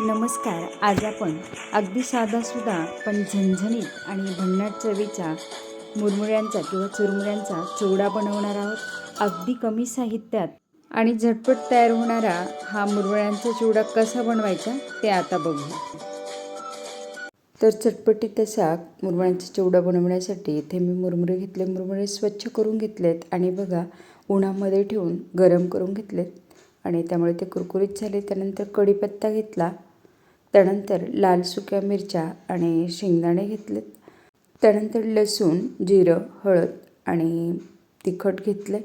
नमस्कार आज आपण अगदी साधासुद्धा पण झणझणीत आणि भन्नाट चवीचा मुरमुऱ्यांचा किंवा चुरमुऱ्यांचा चिवडा बनवणार आहोत. अगदी कमी साहित्यात आणि झटपट तयार होणारा हा मुरमुऱ्यांचा चिवडा कसा बनवायचा ते आता बघू तर चटपटीत असा मुरमुऱ्यांचा चिवडा बनवण्यासाठी इथे मी मुरमुरे घेतले मुरमुरे स्वच्छ करून घेतलेत आणि बघा उन्हामध्ये ठेवून गरम करून घेतलेत. आणि त्यामुळे ते कुरकुरीत झाले त्यानंतर कढीपत्ता घेतला. त्यानंतर लाल सुक्या मिरच्या आणि शेंगदाणे घेतलेत. त्यानंतर लसूण जिरं हळद आणि तिखट घेतलं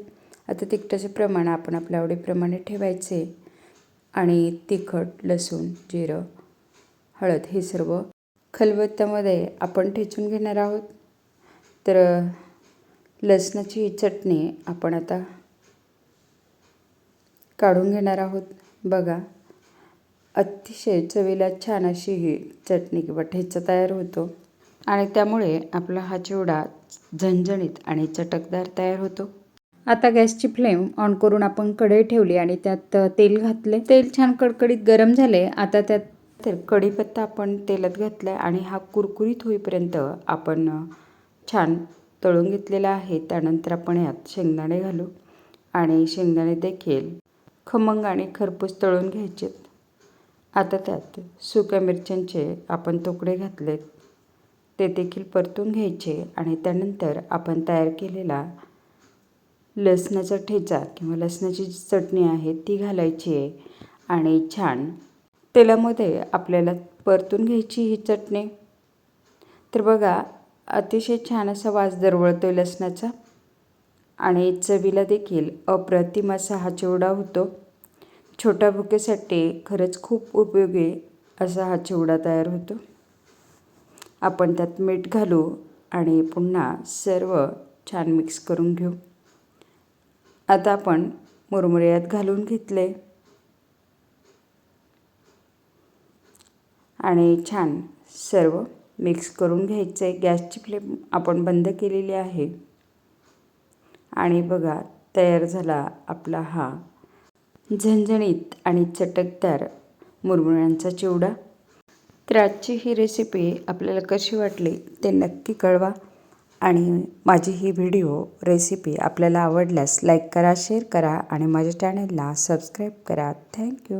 आता तिखटाचे प्रमाण आपण आपल्या आवडीप्रमाणे ठेवायचे. आणि तिखट लसूण जिरं हळद हे सर्व खलबत्त्यामध्ये आपण ठेचून घेणार आहोत. तर लसणाची ही चटणी आपण आता काढून घेणार आहोत. बघा अतिशय चवीला छान अशी ही चटणी किंवा ठेचा तयार होतो. आणि त्यामुळे आपला हा चिवडा झणझणीत आणि चटकदार तयार होतो. आता गॅसची फ्लेम ऑन करून आपण कढई ठेवली आणि त्यात तेल घातले तेल छान कडकडीत गरम झाले. आता त्यात तर कढीपत्ता आपण तेलात घातला आहे आणि हा कुरकुरीत होईपर्यंत आपण छान तळून घेतलेला आहे. त्यानंतर आपण यात शेंगदाणे घालू आणि शेंगदाणे देखील खमंग आणि खरपूस तळून घ्यायचेत. आता त्यात सुक्या मिरच्यांचे आपण तुकडे घातलेत. ते देखील परतून घ्यायचे आणि त्यानंतर आपण तयार केलेला लसणाचा ठेचा किंवा लसणाची जी चटणी आहे ती घालायची आहे आणि छान तेलामध्ये आपल्याला परतून घ्यायची ही चटणी. तर बघा अतिशय छान असा वास दरवळतो आहे लसणाचा आणि चवीला देखील अप्रतिम असा हा चिवडा होतो. छोट्या भुकेसाठी खरंच खूप उपयोगी असा हा चिवडा तयार होतो. आपण त्यात मीठ घालू आणि पुन्हा सर्व छान मिक्स करून घेऊ. आता आपण मुरमुऱ्यात घालून घेतले. आणि छान सर्व मिक्स करून घ्यायचं. आहे गॅसची फ्लेम आपण बंद केलेली आहे. आणि बघा तयार झाला आपला हा झणझणीत आणि चटकदार मुरमुऱ्यांचा चिवडा. तर आजची ही रेसिपी आपल्याला कशी वाटली ते नक्की कळवा आणि माझी ही व्हिडिओ रेसिपी आपल्याला आवडल्यास लाईक करा शेअर करा आणि माझ्या चॅनलला सबस्क्राईब करा. थँक्यू